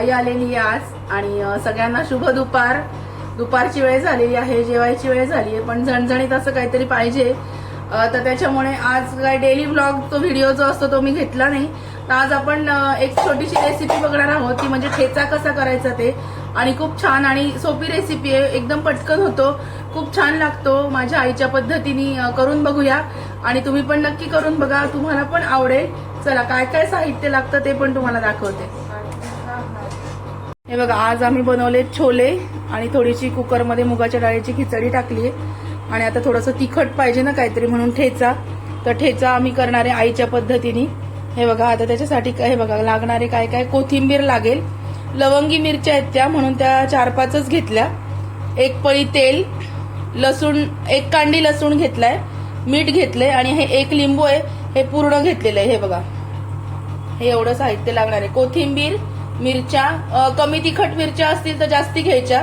आई आलेली आहे आज आणि सगळ्यांना शुभ दुपार. दुपारची वेळ झालेली आहे जेवायची वेळ झाली आहे पण झणझणीत असं काहीतरी पाहिजे. तर त्याच्यामुळे आज काय डेली ब्लॉग तो व्हिडिओ जो असतो तो मी घेतला नाही. तर आज आपण एक छोटीशी रेसिपी बघणार आहोत ती म्हणजे ठेचा कसा करायचा ते. आणि खूप छान आणि सोपी रेसिपी आहे एकदम पटकन होतो. खूप छान लागतो माझ्या आईच्या पद्धतीने करून बघूया. आणि तुम्ही पण नक्की करून बघा तुम्हाला पण आवडेल. चला काय काय साहित्य लागतं ते पण तुम्हाला दाखवते. हे बघा आज आम्ही बनवले छोले आणि थोडीशी कुकरमध्ये मुगाच्या डाळीची खिचडी टाकली आहे. आणि आता थोडंसं तिखट पाहिजे ना काहीतरी म्हणून ठेचा. तर ठेचा आम्ही करणार आहे आईच्या पद्धतीने. हे बघा आता त्याच्यासाठी हे बघा लागणारे काय काय कोथिंबीर लागेल. लवंगी मिरच्या आहेत त्या म्हणून त्या चार पाचच घेतल्या. एक पळी तेल लसूण एक कांडी लसूण घेतलाय मीठ घेतलंय आणि हे एक लिंबू आहे हे पूर्ण घेतलेलं आहे हे बघा. हे एवढं साहित्य लागणार आहे. कोथिंबीर मिरच्या कमी तिखट मिरच्या असतील तर जास्ती घ्यायच्या.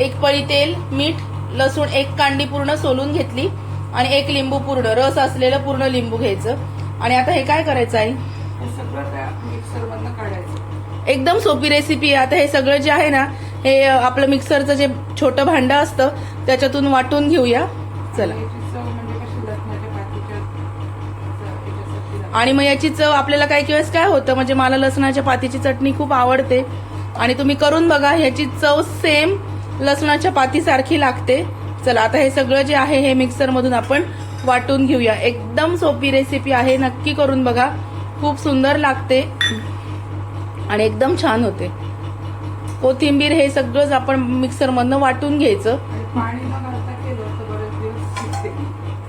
एक पळी तेल मीठ लसूण एक कांडी पूर्ण सोलून घेतली आणि एक लिंबू पूर्ण रस असलेलं पूर्ण लिंबू घ्यायचं. आणि आता हे काय करायचं आहे हे एकदम सोपी रेसिपी आहे. आता हे सगळं जे आहे ना हे आपलं मिक्सरचं जे छोटं भांडं असतं त्याच्यातून वाटून घेऊया. चला याची चव म्हणजे कशी लसणाच्या पातीच्या चव याच्यासाठी लागते. आणि मग याची चव आपल्याला काही वेळेस काय होतं म्हणजे मला लसणाच्या पातीची चटणी खूप आवडते. आणि तुम्ही करून बघा ह्याची चव सेम लसणाच्या पातीसारखी लागते. चला आता हे सगळं जे आहे हे मिक्सरमधून आपण वाटून घेऊया. एकदम सोपी रेसिपी आहे नक्की करून बघा. खूप सुंदर लागते. आणि एकदम छान होते. कोथिंबीर हे सगळंच आपण मिक्सरमधनं वाटून घ्यायचं.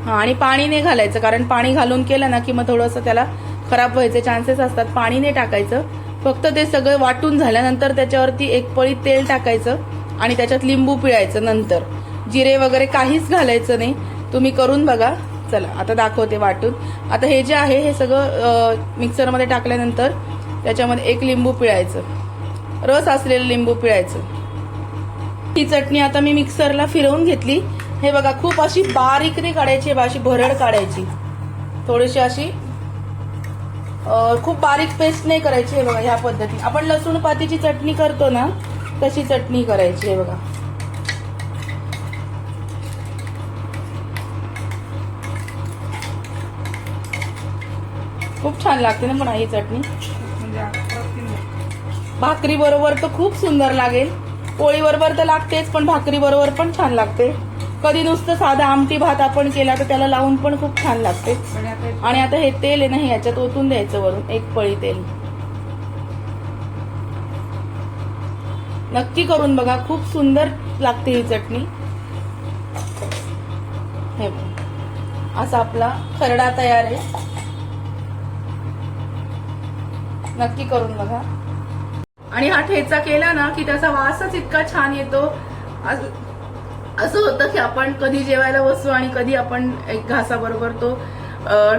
हां आणि पाणी नाही घालायचं कारण पाणी घालून केलं ना की मग थोडंसं त्याला खराब व्हायचे चान्सेस असतात. पाणी नाही टाकायचं. फक्त ते सगळं वाटून झाल्यानंतर त्याच्यावरती एक पळी तेल टाकायचं आणि त्याच्यात लिंबू पिळायचं नंतर. जिरे वगैरे काहीच घालायचं नाही. तुम्ही करून बघा. चला आता दाखवते वाटून. आता हे जे आहे हे सगळं मिक्सरमध्ये टाकल्यानंतर त्याच्यामध्ये एक लिंबू पिळायचं. रस असलेलं लिंबू पिळायचं. ही चटणी आता मी मिक्सरला फिरवून घेतली. हे बघा खूप अशी बारीक नाही काढायची बा, अशी भरड काढायची. थोडीशी अशी खूप बारीक पेस्ट नाही करायची हे बघा ह्या पद्धतीने. आपण लसूण पातीची चटणी करतो ना तशी चटणी करायची हे बघा. खूप छान लागते ना पण ही चटणी. म्हणजे. भाकरी बरोबर तर खूप सुंदर लागेल. पोळी बरोबर तर लागतेच पण भाकरी बरोबर पण छान लागते. कधी नुसतं साधा आमटी भात आपण केला तर त्याला लावून पण खूप छान लागते. आणि आता हे तेल आहे ना हे याच्यात ओतून द्यायचं वरून एक पळी तेल. नक्की करून बघा खूप सुंदर लागते ही चटणी. हे. असा आपला खरडा तयार आहे. नक्की करून बघा. आणि हा ठेचा केला ना की त्याचा वासच इतका छान येतो. असं होतं की आपण कधी जेवायला बसू आणि कधी आपण एक घासाबरोबर तो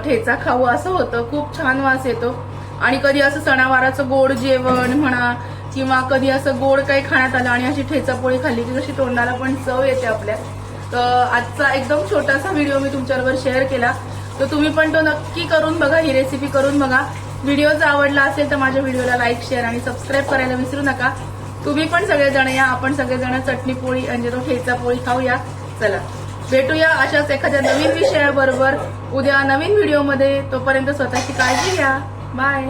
ठेचा खाऊ असं होतं. खूप छान वास येतो. आणि कधी असं सणावाराचं गोड जेवण म्हणा किंवा कधी असं गोड काही खाण्यात आलं आणि अशी ठेचा पोळी खाल्ली की कशी तोंडाला पण चव येते आपल्या. तर आजचा एकदम छोटासा व्हिडिओ मी तुमच्याबरोबर शेअर केला. तर तुम्ही पण तो नक्की करून बघा ही रेसिपी करून बघा. व्हिडिओ जर आवडला असेल तर माझ्या व्हिडिओला लाईक शेअर आणि सबस्क्राईब करायला विसरू नका. तुम्ही पण सगळेजण या आपण सगळेजण चटणी पोळी अंजिरो तो ठेचा पोळी खाऊया. चला भेटूया अशाच एखाद्या नवीन विषयाबरोबर. उद्या नवीन व्हिडिओमध्ये तोपर्यंत स्वतःची काळजी घ्या. बाय